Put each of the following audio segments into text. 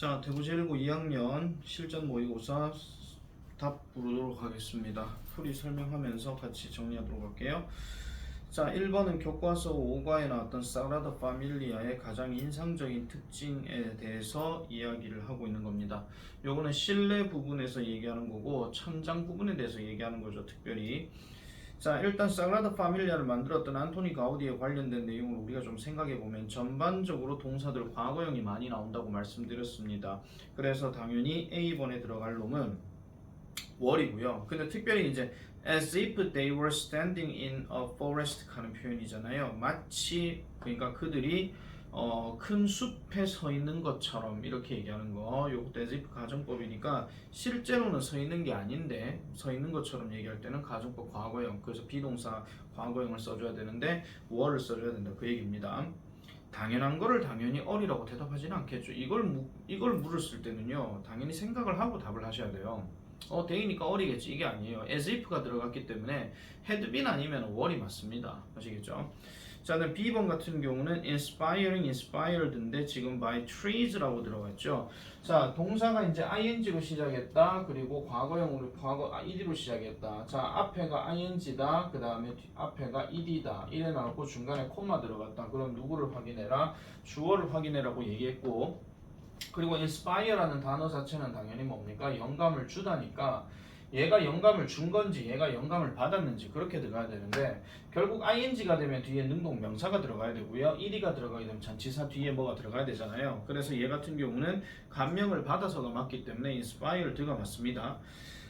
자, 대구제일고 2학년 실전 모의고사 답 부르도록 하겠습니다. 풀이 설명하면서 같이 정리하도록 할게요. 자, 1번은 교과서 5과에 나왔던 사그라다 파밀리아의 가장 인상적인 특징에 대해서 이야기를 하고 있는 겁니다. 요거는 실내 부분에서 얘기하는 거고 천장 부분에 대해서 얘기하는 거죠, 특별히. 자, 일단 사그라다 파밀리아를 만들었던 안토니 가우디에 관련된 내용을 우리가 좀 생각해 보면 전반적으로 동사들 과거형이 많이 나온다고 말씀드렸습니다. 그래서 당연히 A번에 들어갈 놈은 월이고요. 근데 특별히 이제 as if they were standing in a forest 하는 표현이잖아요. 마치 그러니까 그들이 어, 큰 숲에 서 있는 것처럼 이렇게 얘기하는 거. as if 가정법이니까 실제로는 서 있는 게 아닌데 서 있는 것처럼 얘기할 때는 가정법 과거형. 그래서 비동사 과거형을 써줘야 되는데 were를 써줘야 된다. 그 얘기입니다. 당연한 거를 당연히 어리라고 대답하지는 않겠죠. 이걸 무, 이걸 물었을 때는요. 당연히 생각을 하고 답을 하셔야 돼요. 어, 데이니까 어리겠지. 이게 아니에요. as if가 들어갔기 때문에 had been 아니면 월이 맞습니다. 아시겠죠? 자, 그다음 B번 같은 경우는 inspiring, inspired인데 지금 by trees라고 들어갔죠. 자, 동사가 이제 ing로 시작했다. 그리고 과거형으로 과거 아, ed로 시작했다. 자, 앞에가 ing다. 그 다음에 뒤- 앞에가 ed다. 이래 나왔고 중간에 코마 들어갔다. 그럼 누구를 확인해라? 주어를 확인해라고 얘기했고 그리고 inspire라는 단어 자체는 당연히 뭡니까? 영감을 주다니까 얘가 영감을 준 건지 얘가 영감을 받았는지 그렇게 들어가야 되는데 결국 ing가 되면 뒤에 능동 명사가 들어가야 되고요. ed가 들어가게 되면 전치사 뒤에 뭐가 들어가야 되잖아요. 그래서 얘 같은 경우는 감명을 받아서가 맞기 때문에 inspired가 맞습니다.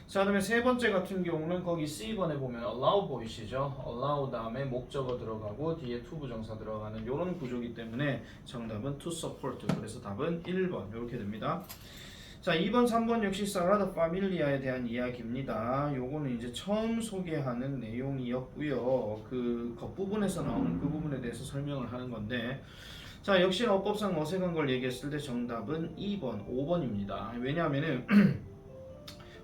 자, 그다음에 세 번째 같은 경우는 거기 C번에 보면 allow 보이시죠? allow 다음에 목적어 들어가고 뒤에 to 부정사 들어가는 이런 구조이기 때문에 정답은 to support. 그래서 답은 1번 이렇게 됩니다. 자, 2번, 3번 역시 사라다 파밀리아에 대한 이야기입니다. 요거는 이제 처음 소개하는 내용이었고요. 그 겉부분에서 나오는 그 부분에 대해서 설명을 하는 건데 자, 역시나 어법상 어색한 걸 얘기했을 때 정답은 2번, 5번입니다. 왜냐하면은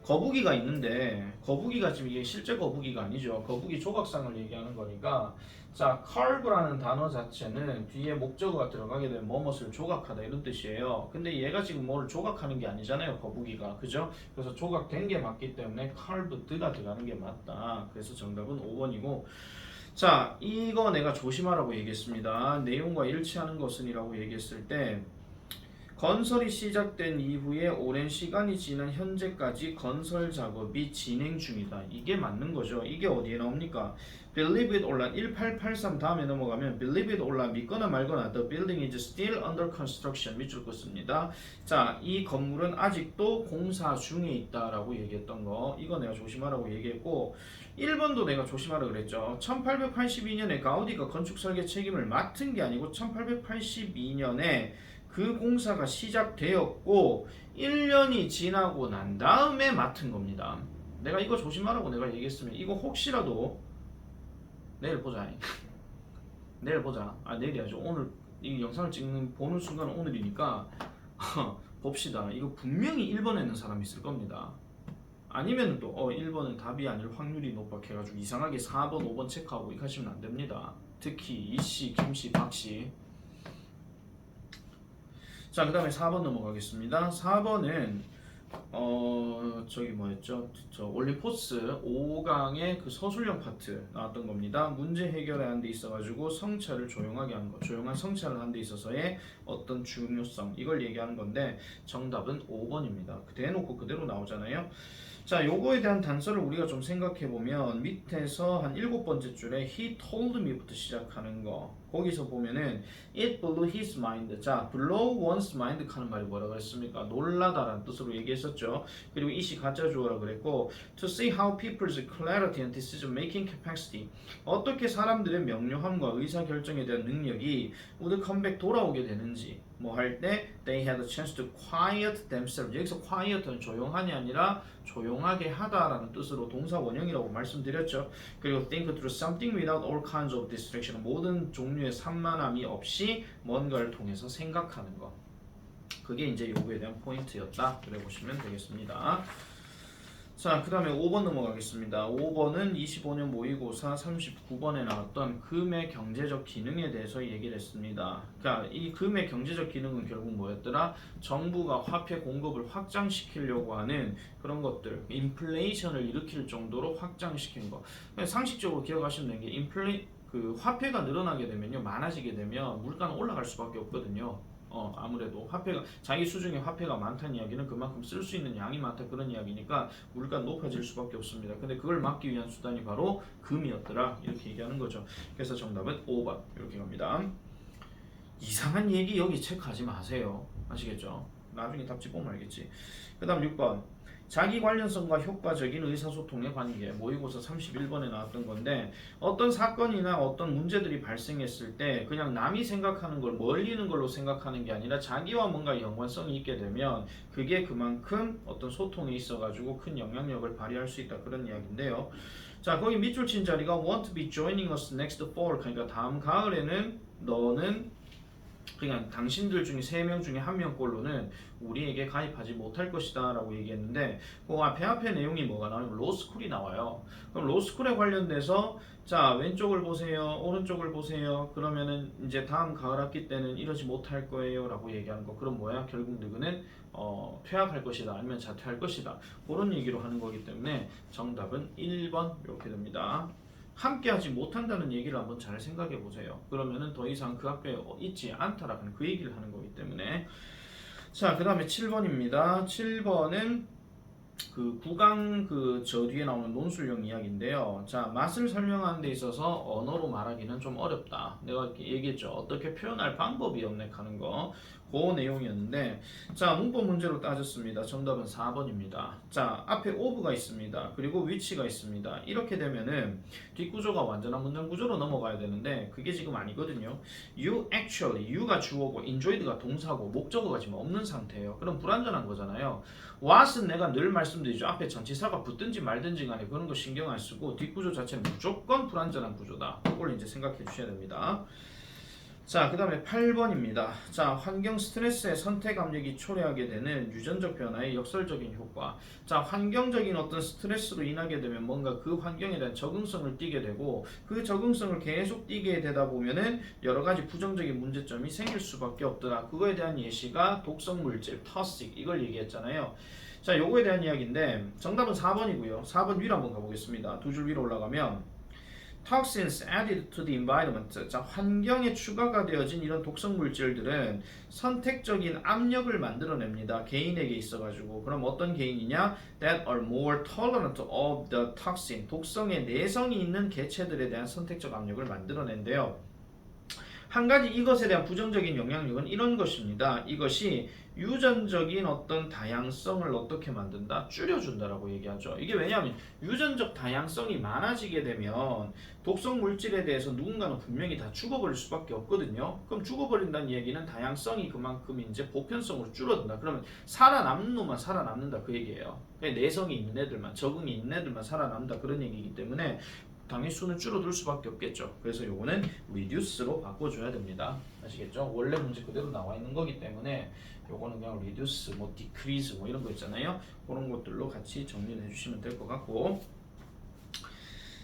거북이가 있는데 거북이가 지금 이게 실제 거북이가 아니죠. 거북이 조각상을 얘기하는 거니까 자, carve라는 단어 자체는 뒤에 목적어가 들어가게 되면 뭐뭇을 조각하다 이런 뜻이에요. 근데 얘가 지금 뭐를 조각하는 게 아니잖아요. 거북이가. 그죠? 그래서 조각된 게 맞기 때문에 carved가 들어가는 게 맞다. 그래서 정답은 5번이고 자, 이거 내가 조심하라고 얘기했습니다. 내용과 일치하는 것은이라고 얘기했을 때 건설이 시작된 이후에 오랜 시간이 지난 현재까지 건설 작업이 진행 중이다. 이게 맞는 거죠. 이게 어디에 나옵니까? Believe it or not 1883 다음에 넘어가면 Believe it or not 믿거나 말거나 The building is still under construction 밑줄 긋습니다. 자, 이 건물은 아직도 공사 중에 있다라고 얘기했던 거 이거 내가 조심하라고 얘기했고 1번도 내가 조심하라 그랬죠. 1882년에 가우디가 건축 설계 책임을 맡은 게 아니고 1882년에 그 공사가 시작되었고 1년이 지나고 난 다음에 맡은 겁니다. 내가 이거 조심하라고 내가 얘기했으면 이거 혹시라도 내일 보자. 내일 보자. 아 내일이 아니죠. 오늘 이 영상을 찍는 보는 순간 오늘이니까 봅시다. 이거 분명히 1번에 있는 사람이 있을 겁니다. 아니면 또 어, 1번은 답이 아닐 확률이 높아 해가지고 이상하게 4번, 5번 체크하고 이렇게 하시면 안 됩니다. 특히 이씨, 김씨, 박씨 자, 그 다음에 4번 넘어가겠습니다. 4번은 어 저기 뭐였죠? 저 올림포스 5강의 그 서술형 파트 나왔던 겁니다. 문제 해결하는 데 있어가지고 성찰을 조용하게 하는 거, 조용한 성찰을 하는 데 있어서의 어떤 중요성 이걸 얘기하는 건데 정답은 5번입니다. 대놓고 그대로 나오잖아요. 자, 요거에 대한 단서를 우리가 좀 생각해 보면 밑에서 한 일곱 번째 줄에 he told me부터 시작하는 거. 거기서 보면은 it blew his mind. 자, blow one's mind 하는 말이 뭐라고 했습니까? 놀라다라는 뜻으로 얘기했었죠. 그리고 이시 가짜 주어라 그랬고 to see how people's clarity and decision making capacity. 어떻게 사람들의 명료함과 의사 결정에 대한 능력이 would come back 돌아오게 되는지 뭐 할 때 they had a chance to quiet themselves. 여기서 quiet은 조용하니 아니라 조용하게 하다라는 뜻으로 동사 원형이라고 말씀드렸죠. 그리고 think through something without all kinds of distraction. 모든 종류의 산만함이 없이 뭔가를 통해서 생각하는 것. 그게 이제 요구에 대한 포인트였다. 그래 보시면 되겠습니다. 자, 그 다음에 5번 넘어가겠습니다. 5번은 25년 모의고사 39번에 나왔던 금의 경제적 기능에 대해서 얘기를 했습니다. 그러니까 이 금의 경제적 기능은 결국 뭐였더라? 정부가 화폐 공급을 확장시키려고 하는 그런 것들, 인플레이션을 일으킬 정도로 확장시킨 거. 그냥 상식적으로 기억하시면 되는 게 인플레 그 화폐가 늘어나게 되면요, 많아지게 되면 물가는 올라갈 수밖에 없거든요. 어 아무래도 화폐가 자기 수중에 화폐가 많다는 이야기는 그만큼 쓸 수 있는 양이 많다 그런 이야기니까 물가 높아질 수밖에 없습니다. 근데 그걸 막기 위한 수단이 바로 금이었더라 이렇게 얘기하는 거죠. 그래서 정답은 5번 이렇게 갑니다. 이상한 얘기 여기 체크하지 마세요. 아시겠죠? 나중에 답지 보면 알겠지. 그 다음 6번 자기 관련성과 효과적인 의사소통의 관계 모의고사 31번에 나왔던 건데 어떤 사건이나 어떤 문제들이 발생했을 때 그냥 남이 생각하는 걸 멀리는 걸로 생각하는 게 아니라 자기와 뭔가 연관성이 있게 되면 그게 그만큼 어떤 소통에 있어 가지고 큰 영향력을 발휘할 수 있다 그런 이야기인데요. 자 거기 밑줄 친 자리가 want to be joining us next fall 그러니까 다음 가을에는 너는 그냥 당신들 중에 세 명 중에 한 명꼴로는 우리에게 가입하지 못할 것이다 라고 얘기했는데 그 앞에 앞에 내용이 뭐가 나오냐면 로스쿨이 나와요. 그럼 로스쿨에 관련돼서 자 왼쪽을 보세요, 오른쪽을 보세요. 그러면은 이제 다음 가을 학기 때는 이러지 못할 거예요 라고 얘기하는 거. 그럼 뭐야? 결국 누구는 어, 퇴학할 것이다, 아니면 자퇴할 것이다. 그런 얘기로 하는 거기 때문에 정답은 1번 이렇게 됩니다. 함께하지 못한다는 얘기를 한번 잘 생각해 보세요. 그러면은 더 이상 그 학교에 있지 않다라는 그 얘기를 하는 거기 때문에 자, 그 다음에 7번입니다. 7번은 그 구강 그 저 뒤에 나오는 논술형 이야기인데요. 자, 맛을 설명하는 데 있어서 언어로 말하기는 좀 어렵다. 내가 얘기했죠. 어떻게 표현할 방법이 없네 하는 거. 그 내용이었는데 자, 문법 문제로 따졌습니다. 정답은 4번입니다. 자, 앞에 오브가 있습니다. 그리고 위치가 있습니다. 이렇게 되면은 뒷구조가 완전한 문장 구조로 넘어가야 되는데 그게 지금 아니거든요. You actually, you가 주어고 enjoyed가 동사고 목적어가 지금 없는 상태예요. 그럼 불완전한 거잖아요. what은 내가 늘 말씀드리죠. 앞에 전치사가 붙든지 말든지 간에 그런 거 신경 안 쓰고 뒷구조 자체는 무조건 불완전한 구조다. 그걸 이제 생각해 주셔야 됩니다. 자, 그 다음에 8번입니다. 자, 환경 스트레스의 선택 압력이 초래하게 되는 유전적 변화의 역설적인 효과. 자, 환경적인 어떤 스트레스로 인하게 되면 뭔가 그 환경에 대한 적응성을 띠게 되고 그 적응성을 계속 띠게 되다 보면은 여러 가지 부정적인 문제점이 생길 수밖에 없더라. 그거에 대한 예시가 독성 물질, 터식 이걸 얘기했잖아요. 자, 요거에 대한 이야기인데 정답은 4번이고요. 4번 위로 한번 가보겠습니다. 두 줄 위로 올라가면 toxins added to the environment. 자, 환경에 추가가 되어진 이런 독성 물질들은 선택적인 압력을 만들어냅니다. 개인에게 있어가지고. 그럼 어떤 개인이냐? That are more tolerant of the toxin. 독성에 내성이 있는 개체들에 대한 선택적 압력을 만들어낸대요. 한 가지 이것에 대한 부정적인 영향력은 이런 것입니다. 이것이 유전적인 어떤 다양성을 어떻게 만든다? 줄여준다라고 얘기하죠. 이게 왜냐하면 유전적 다양성이 많아지게 되면 독성 물질에 대해서 누군가는 분명히 다 죽어버릴 수밖에 없거든요. 그럼 죽어버린다는 얘기는 다양성이 그만큼 이제 보편성으로 줄어든다. 그러면 살아남는 놈만 살아남는다 그 얘기예요. 내성이 있는 애들만 적응이 있는 애들만 살아남는다 그런 얘기이기 때문에 당연히 수는 줄어들 수밖에 없겠죠. 그래서 요거는 reduce로 바꿔줘야 됩니다. 아시겠죠? 원래 문제 그대로 나와 있는 거기 때문에 요거는 그냥 reduce, 뭐 decrease 뭐 이런 거 있잖아요. 그런 것들로 같이 정리를 해주시면 될 것 같고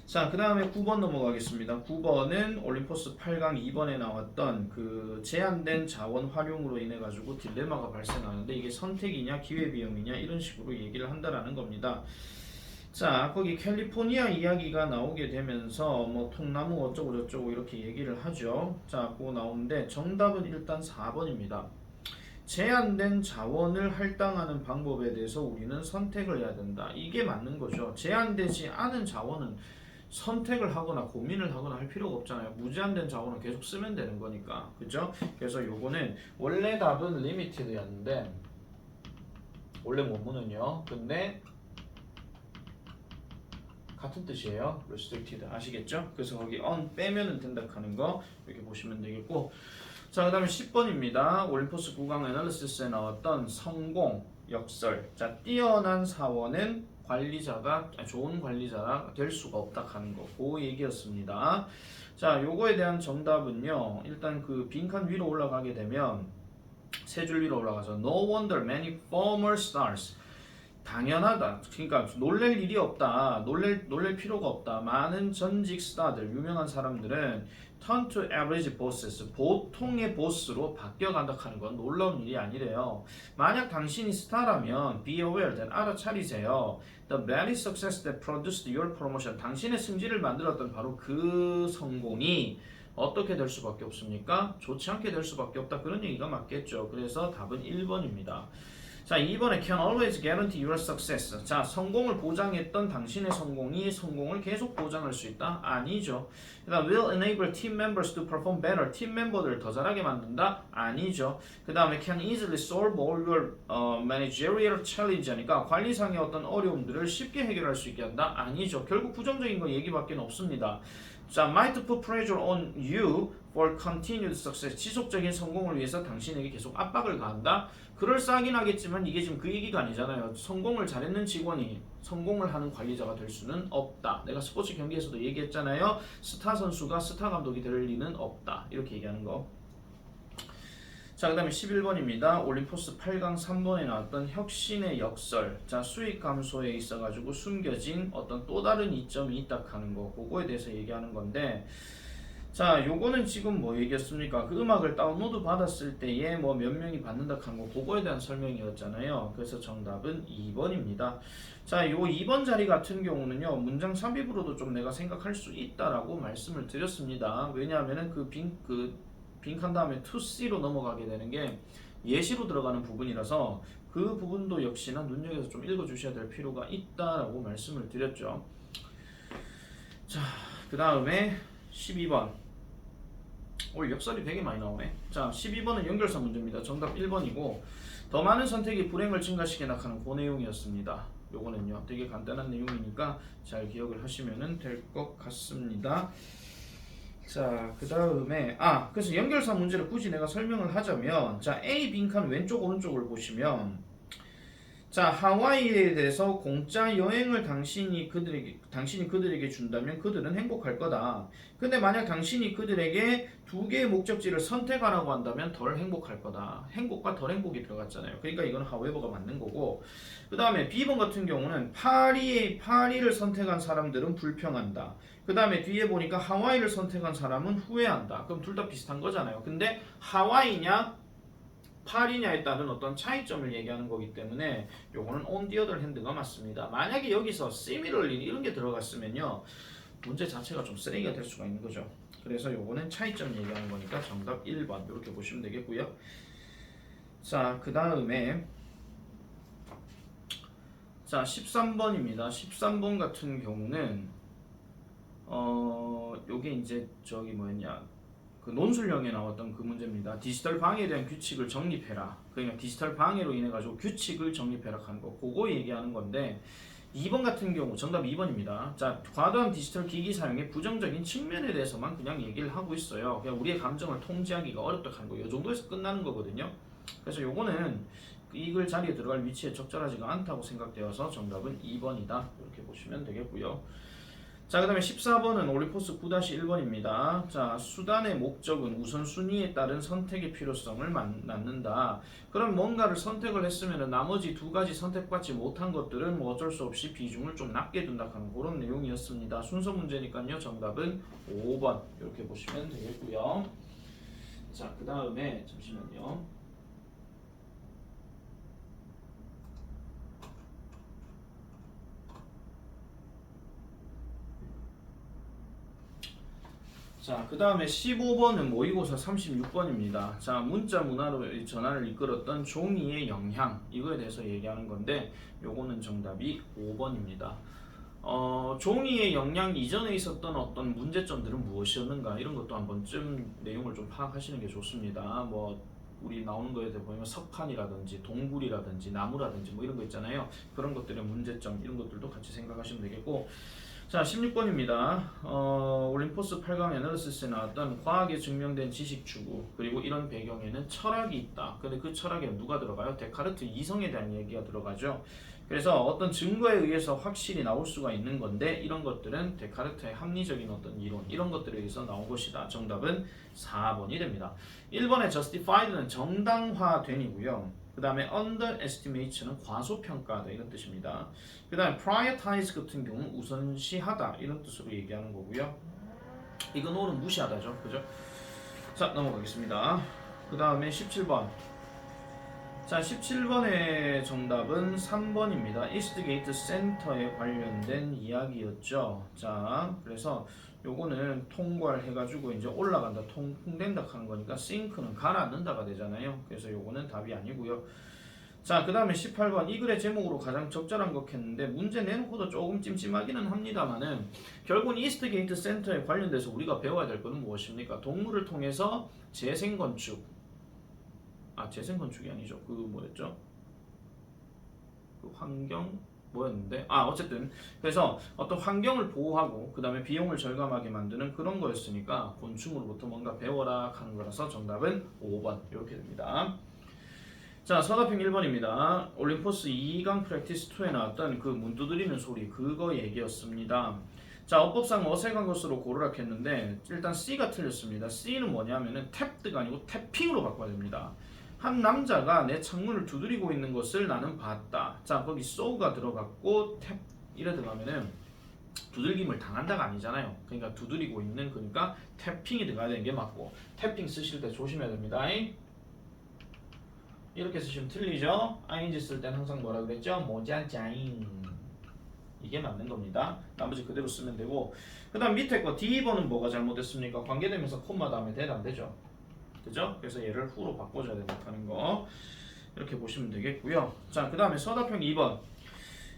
자, 그 다음에 9번 넘어가겠습니다. 9번은 올림포스 8강 2번에 나왔던 그 제한된 자원 활용으로 인해 가지고 딜레마가 발생하는데 이게 선택이냐 기회비용이냐 이런 식으로 얘기를 한다라는 겁니다. 자, 거기 캘리포니아 이야기가 나오게 되면서 뭐 통나무 어쩌고 저쩌고 이렇게 얘기를 하죠. 자, 그거 나오는데 정답은 일단 4번입니다. 제한된 자원을 할당하는 방법에 대해서 우리는 선택을 해야 된다. 이게 맞는 거죠. 제한되지 않은 자원은 선택을 하거나 고민을 하거나 할 필요가 없잖아요. 무제한된 자원은 계속 쓰면 되는 거니까. 그죠? 그래서 요거는 원래 답은 limited였는데 원래 원문은요. 근데 같은 뜻이에요. restricted 아시겠죠? 그래서 거기 on 빼면은 된다 하는 거 이렇게 보시면 되겠고 자 그 다음에 10번입니다. 올림포스 9강 애널리시스에 나왔던 성공 역설 자 뛰어난 사원은 관리자가 좋은 관리자가 될 수가 없다 하는 거. 그 얘기였습니다. 자 요거에 대한 정답은요. 일단 그 빈칸 위로 올라가게 되면 세 줄 위로 올라가서 No wonder many former stars 당연하다. 그러니까 놀랄 일이 없다. 놀랄 놀랄 필요가 없다. 많은 전직 스타들, 유명한 사람들은 turn to average bosses, 보통의 보스로 바뀌어간다 하는 건 놀라운 일이 아니래요. 만약 당신이 스타라면 be aware that 알아차리세요. The very success that produced your promotion, 당신의 승진을 만들었던 바로 그 성공이 어떻게 될 수밖에 없습니까? 좋지 않게 될 수밖에 없다. 그런 얘기가 맞겠죠. 그래서 답은 1번입니다. 자, 2번에 can always guarantee your success. 자, 성공을 보장했던 당신의 성공이 성공을 계속 보장할 수 있다? 아니죠. 그다음 will enable team members to perform better. 팀 멤버들을 더 잘하게 만든다? 아니죠. 그다음에 can easily solve all your 어, managerial challenge 하니까 관리상의 어떤 어려움들을 쉽게 해결할 수 있게 한다? 아니죠. 결국 부정적인 거 얘기밖에 없습니다. 자, might put pressure on you for continued success. 지속적인 성공을 위해서 당신에게 계속 압박을 가한다. 그럴싸하긴 하겠지만 이게 지금 그 얘기가 아니잖아요. 성공을 잘했는 직원이 성공을 하는 관리자가 될 수는 없다. 내가 스포츠 경기에서도 얘기했잖아요. 스타 선수가 스타 감독이 될 리는 없다. 이렇게 얘기하는 거. 자, 그 다음에 11번입니다. 올림포스 8강 3번에 나왔던 혁신의 역설. 자, 수익 감소에 있어가지고 숨겨진 어떤 또 다른 이점이 있다 하는 거. 그거에 대해서 얘기하는 건데, 자, 요거는 지금 뭐 얘기했습니까? 그 음악을 다운로드 받았을 때에 뭐 몇 명이 받는다 하는 거, 그거에 대한 설명이었잖아요. 그래서 정답은 2번입니다. 자, 요 2번 자리 같은 경우는요, 문장 삽입으로도 좀 내가 생각할 수 있다라고 말씀을 드렸습니다. 왜냐하면은 그 빈, 그 빈칸 다음에 to C로 넘어가게 되는 게 예시로 들어가는 부분이라서 그 부분도 역시나 눈여겨서 좀 읽어주셔야 될 필요가 있다라고 말씀을 드렸죠. 자, 그 다음에 12번. 오늘 역설이 되게 많이 나오네. 자, 12번은 연결사 문제입니다. 정답 1번이고 더 많은 선택이 불행을 증가시켜 나가는 그 내용이었습니다. 요거는요, 되게 간단한 내용이니까 잘 기억을 하시면 될 것 같습니다. 자, 그 다음에 아, 그래서 연결사 문제를 굳이 내가 설명을 하자면 자, A 빈칸 왼쪽 오른쪽을 보시면 자, 하와이에 대해서 공짜 여행을 당신이 그들에게 당신이 그들에게 준다면 그들은 행복할 거다. 근데 만약 당신이 그들에게 두 개의 목적지를 선택하라고 한다면 덜 행복할 거다. 행복과 덜 행복이 들어갔잖아요. 그러니까 이건 하웨버가 맞는 거고. 그다음에 B번 같은 경우는 파리 파리를 선택한 사람들은 불평한다. 그다음에 뒤에 보니까 하와이를 선택한 사람은 후회한다. 그럼 둘 다 비슷한 거잖아요. 근데 하와이냐 파리냐에 따른 어떤 차이점을 얘기하는 거기 때문에 요거는 on the other hand가 맞습니다. 만약에 여기서 similarly 이런 게 들어갔으면요 문제 자체가 좀 쓰레기가 될 수가 있는 거죠. 그래서 요거는 차이점 얘기하는 거니까 정답 1번 이렇게 보시면 되겠고요. 자, 그 다음에 자 13번입니다. 13번 같은 경우는 어 요게 이제 저기 뭐였냐 그 논술형에 나왔던 그 문제입니다. 디지털 방해에 대한 규칙을 정립해라. 그러니까 디지털 방해로 인해 가지고 규칙을 정립해라 하는 거. 그거 얘기하는 건데 2번 같은 경우 정답 2번입니다. 자, 과도한 디지털 기기 사용의 부정적인 측면에 대해서만 그냥 얘기를 하고 있어요. 그냥 우리의 감정을 통제하기가 어렵다 하는 거. 이 정도에서 끝나는 거거든요. 그래서 요거는 이글 자리에 들어갈 위치에 적절하지가 않다고 생각되어서 정답은 2번이다. 이렇게 보시면 되겠고요. 자, 그 다음에 14번은 올리포스 9-1번입니다. 자, 수단의 목적은 우선순위에 따른 선택의 필요성을 만- 낳는다. 그럼 뭔가를 선택을 했으면 나머지 두 가지 선택받지 못한 것들은 뭐 어쩔 수 없이 비중을 좀 낮게 둔다 그런 내용이었습니다. 순서 문제니까요. 정답은 5번. 이렇게 보시면 되겠고요. 자, 그 다음에 잠시만요. 자, 그 다음에 15번은 모의고사 36번입니다. 자, 문자 문화로 이 전환을 이끌었던 종이의 영향, 이거에 대해서 얘기하는 건데, 요거는 정답이 5번입니다. 어, 종이의 영향 이전에 있었던 어떤 문제점들은 무엇이었는가, 이런 것도 한 번쯤 내용을 좀 파악하시는 게 좋습니다. 뭐, 우리 나오는 거에 대해 보면 석판이라든지 동굴이라든지 나무라든지 뭐 이런 거 있잖아요. 그런 것들의 문제점, 이런 것들도 같이 생각하시면 되겠고, 자, 16번입니다. 어, 올림포스 8강 애널리시스에 나왔던 과학에 증명된 지식 추구 그리고 이런 배경에는 철학이 있다. 근데 그 철학에 누가 들어가요? 데카르트 이성에 대한 얘기가 들어가죠. 그래서 어떤 증거에 의해서 확실히 나올 수가 있는 건데 이런 것들은 데카르트의 합리적인 어떤 이론 이런 것들에 의해서 나온 것이다. 정답은 4번이 됩니다. 1번의 justified는 정당화된이고요. 그 다음에 underestimate는 과소평가하다 이런 뜻입니다. 그 다음에 prioritize 같은 경우는 우선시하다 이런 뜻으로 얘기하는 거고요. 이건 오는 무시하다죠. 그죠? 자 넘어가겠습니다. 그 다음에 17번. 자 17번의 정답은 3번입니다. 이스트게이트 센터에 관련된 이야기였죠. 자 그래서 요거는 통과를 해가지고 이제 올라간다, 통풍된다 하는 거니까 싱크는 가라앉는다가 되잖아요. 그래서 요거는 답이 아니고요. 자, 그 다음에 18번 이 글의 제목으로 가장 적절한 것 했는데 문제 내놓고도 조금 찜찜하기는 합니다만은 결국은 이스트게이트 센터에 관련돼서 우리가 배워야 될 것은 무엇입니까? 동물을 통해서 재생 건축. 아, 재생 건축이 아니죠. 그 뭐였죠? 그 환경 뭐였는데 아 어쨌든 그래서 어떤 환경을 보호하고 그 다음에 비용을 절감하게 만드는 그런 거였으니까 곤충으로부터 뭔가 배워라 하는 거라서 정답은 5번 이렇게 됩니다. 자 서답형 1번입니다. 올림포스 2강 프랙티스 2에 나왔던 그 문 두드리는 소리 그거 얘기였습니다. 자 어법상 어색한 것으로 고르라 했는데 일단 C가 틀렸습니다. C는 뭐냐면은 탭드가 아니고 탭핑으로 바꿔야 됩니다. 한 남자가 내 창문을 두드리고 있는 것을 나는 봤다. 자, 거기 so가 들어갔고 탭 이래 들어가면은 두들김을 당한다가 아니잖아요. 그러니까 두드리고 있는 그러니까 태핑이 들어가야 되는 게 맞고 태핑 쓰실 때 조심해야 됩니다. 이렇게 쓰시면 틀리죠. ing 쓸 때는 항상 뭐라 그랬죠? 모자자인 이게 맞는 겁니다. 나머지 그대로 쓰면 되고 그 다음 밑에 거 D번은 뭐가 잘못됐습니까? 관계되면서 콤마 다음에 대안 되죠. 그죠? 그래서 얘를 후로 바꿔줘야 된다는 거 이렇게 보시면 되겠고요. 자, 그 다음에 서답형 2번.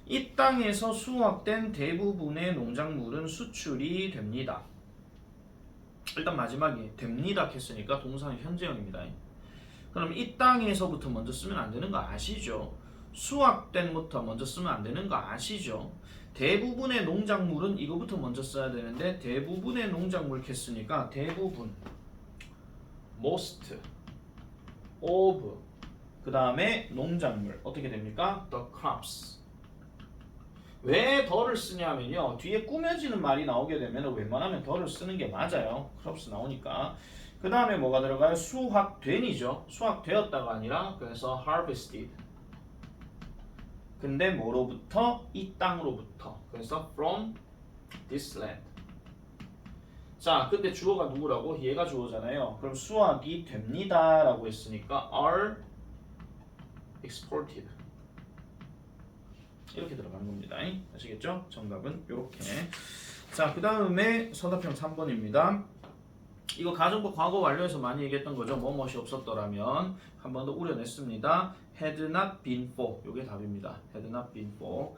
이 땅에서 수확된 대부분의 농작물은 수출이 됩니다. 일단 마지막에 됩니다 했으니까 동사는 현재형입니다. 그럼 이 땅에서부터 먼저 쓰면 안 되는 거 아시죠? 수확된부터 먼저 쓰면 안 되는 거 아시죠? 대부분의 농작물은 이거부터 먼저 써야 되는데 대부분의 농작물 했으니까 대부분 most of. 그 다음에 농작물. 어떻게 됩니까? the crops. 왜 더를 쓰냐면요. 뒤에 꾸며지는 말이 나오게 되면 웬만하면 더를 쓰는 게 맞아요. crops 나오니까. 그 다음에 뭐가 들어가요? 수확된이죠. 수확되었다가 아니라 그래서 harvested. 근데 뭐로부터? 이 땅으로부터. 그래서 from this land 자, 근데 주어가 누구라고? 얘가 주어잖아요. 그럼 수확이 됩니다라고 했으니까 are exported 이렇게 들어가는 겁니다. 아시겠죠? 정답은 이렇게. 자, 그 다음에 서답형 3번입니다. 이거 가정법 과거 완료해서 많이 얘기했던 거죠. 뭐뭇이 없었더라면 한 번 더 우려냈습니다. had not been for 이게 답입니다. had not been for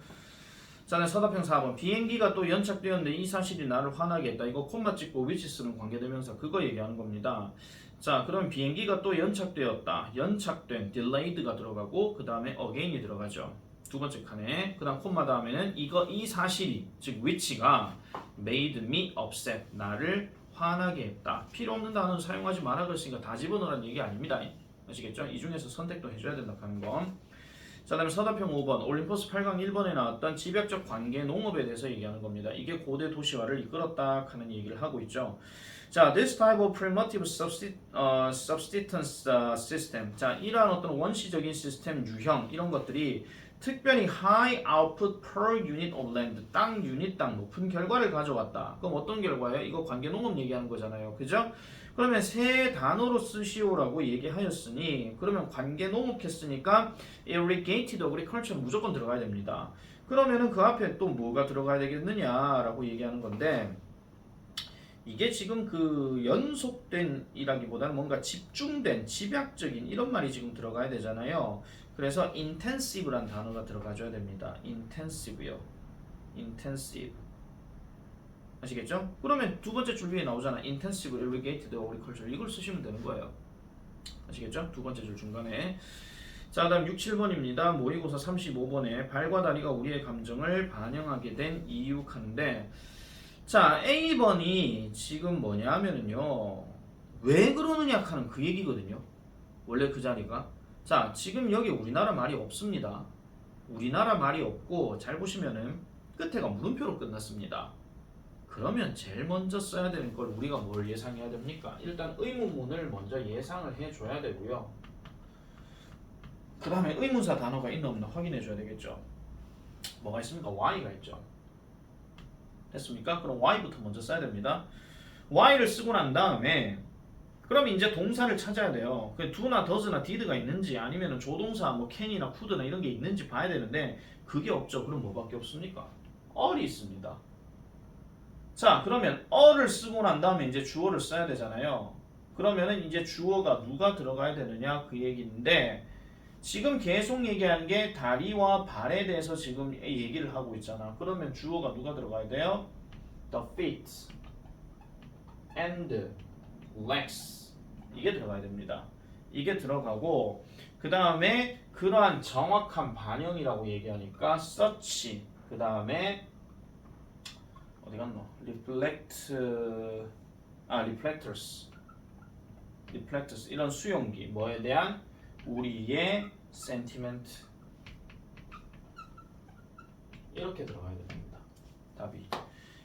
자, 네, 서답형 4번. 비행기가 또 연착되었는데 이 사실이 나를 화나게 했다. 이거 콤마 찍고 위치 쓰는 관계대명사 그거 얘기하는 겁니다. 자, 그럼 비행기가 또 연착되었다. 연착된, delayed가 들어가고 그 다음에 again이 들어가죠. 두 번째 칸에 그 다음 콤마 다음에는 이거 이 사실이 즉 위치가 made me upset 나를 화나게 했다. 필요 없는 단어는 사용하지 말아 그랬으니까 다 집어넣으라는 얘기 아닙니다. 아시겠죠? 이 중에서 선택도 해줘야 된다 하는 거. 자, 다음에 서답형 5번 올림포스 8강 1번에 나왔던 집약적 관계 농업에 대해서 얘기하는 겁니다. 이게 고대 도시화를 이끌었다 하는 얘기를 하고 있죠. 자, this type of primitive 어, subsistence uh, system. 자, 이러한 어떤 원시적인 시스템 유형 이런 것들이 특별히 high output per unit of land 땅 유닛당 높은 결과를 가져왔다. 그럼 어떤 결과예요? 이거 관계 농업 얘기하는 거잖아요. 그죠? 그러면 세 단어로 쓰시오라고 얘기하였으니 그러면 관계 농업했으니까 irrigated agriculture 무조건 들어가야 됩니다. 그러면은 그 앞에 또 뭐가 들어가야 되겠느냐라고 얘기하는 건데 이게 지금 그 연속된 이라기보다는 뭔가 집중된 집약적인 이런 말이 지금 들어가야 되잖아요. 그래서 intensive란 단어가 들어가줘야 됩니다. intensive요. intensive. 아시겠죠? 그러면 두 번째 줄 위에 나오잖아. intensive irrigated agriculture. 이걸 쓰시면 되는 거예요. 아시겠죠? 두 번째 줄 중간에. 자, 다음 6, 7번입니다. 모의고사 35번에 발과 다리가 우리의 감정을 반영하게 된 이유 칸인데 자, A번이 지금 뭐냐 하면은요. 왜 그러느냐 하는 그 얘기거든요. 원래 그 자리가. 자, 지금 여기 우리나라 말이 없습니다. 우리나라 말이 없고 잘 보시면은 끝에가 물음표로 끝났습니다. 그러면 제일 먼저 써야 되는 걸 우리가 뭘 예상해야 됩니까? 일단 의문문을 먼저 예상을 해줘야 되고요. 그 다음에 의문사 단어가 있나 없나 확인해 줘야 되겠죠. 뭐가 있습니까? y가 있죠. 됐습니까? 그럼 y부터 먼저 써야 됩니다. y를 쓰고 난 다음에 그럼 이제 동사를 찾아야 돼요. 그 do나 does나 did가 있는지 아니면 조동사 뭐 can이나 could나 이런 게 있는지 봐야 되는데 그게 없죠. 그럼 뭐밖에 없습니까? all이 있습니다. 자 그러면 all을 쓰고 난 다음에 이제 주어를 써야 되잖아요. 그러면은 이제 주어가 누가 들어가야 되느냐 그 얘기인데 지금 계속 얘기한 게 다리와 발에 대해서 지금 얘기를 하고 있잖아. 그러면 주어가 누가 들어가야 돼요? The feet and legs 이게 들어가야 됩니다. 이게 들어가고 그 다음에 그러한 정확한 반영이라고 얘기하니까 such 그 다음에 어디 갔노? reflect 아 reflectors reflectors 이런 수용기 뭐에 대한 우리의 sentiment 이렇게 들어가야 됩니다. 답이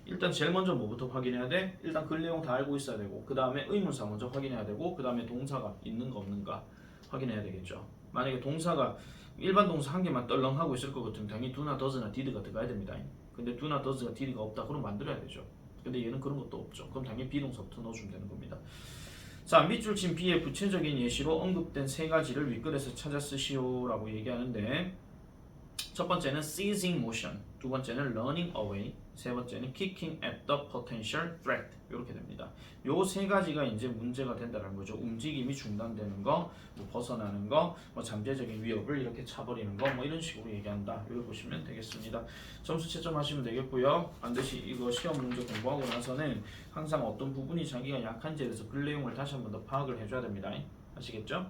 일단 제일 먼저 뭐부터 확인해야 돼? 일단 글 내용 다 알고 있어야 되고 그 다음에 의문사 먼저 확인해야 되고 그 다음에 동사가 있는가 없는가 확인해야 되겠죠. 만약에 동사가 일반 동사 한 개만 떨렁하고 있을 것 같으면 당연히 do나 does나 did가 들어가야 됩니다. 근데 do나 does가 did가 없다 그럼 만들어야 되죠. 근데 얘는 그런 것도 없죠. 그럼 당연히 비동사부터 넣어주면 되는 겁니다. 자 밑줄 친 B의 구체적인 예시로 언급된 세 가지를 윗글에서 찾아 쓰시오라고 얘기하는데 첫 번째는 seizing motion, 두 번째는 running away, 세 번째는 kicking at the potential threat 이렇게 됩니다. 요 세 가지가 이제 문제가 된다는 거죠. 움직임이 중단되는 거, 뭐 벗어나는 거, 뭐 잠재적인 위협을 이렇게 차버리는 거, 뭐 이런 식으로 얘기한다. 이걸 보시면 되겠습니다. 점수 채점하시면 되겠고요. 반드시 이거 시험 문제 공부하고 나서는 항상 어떤 부분이 자기가 약한지에 대해서 글 내용을 다시 한번 더 파악을 해줘야 됩니다. 아시겠죠?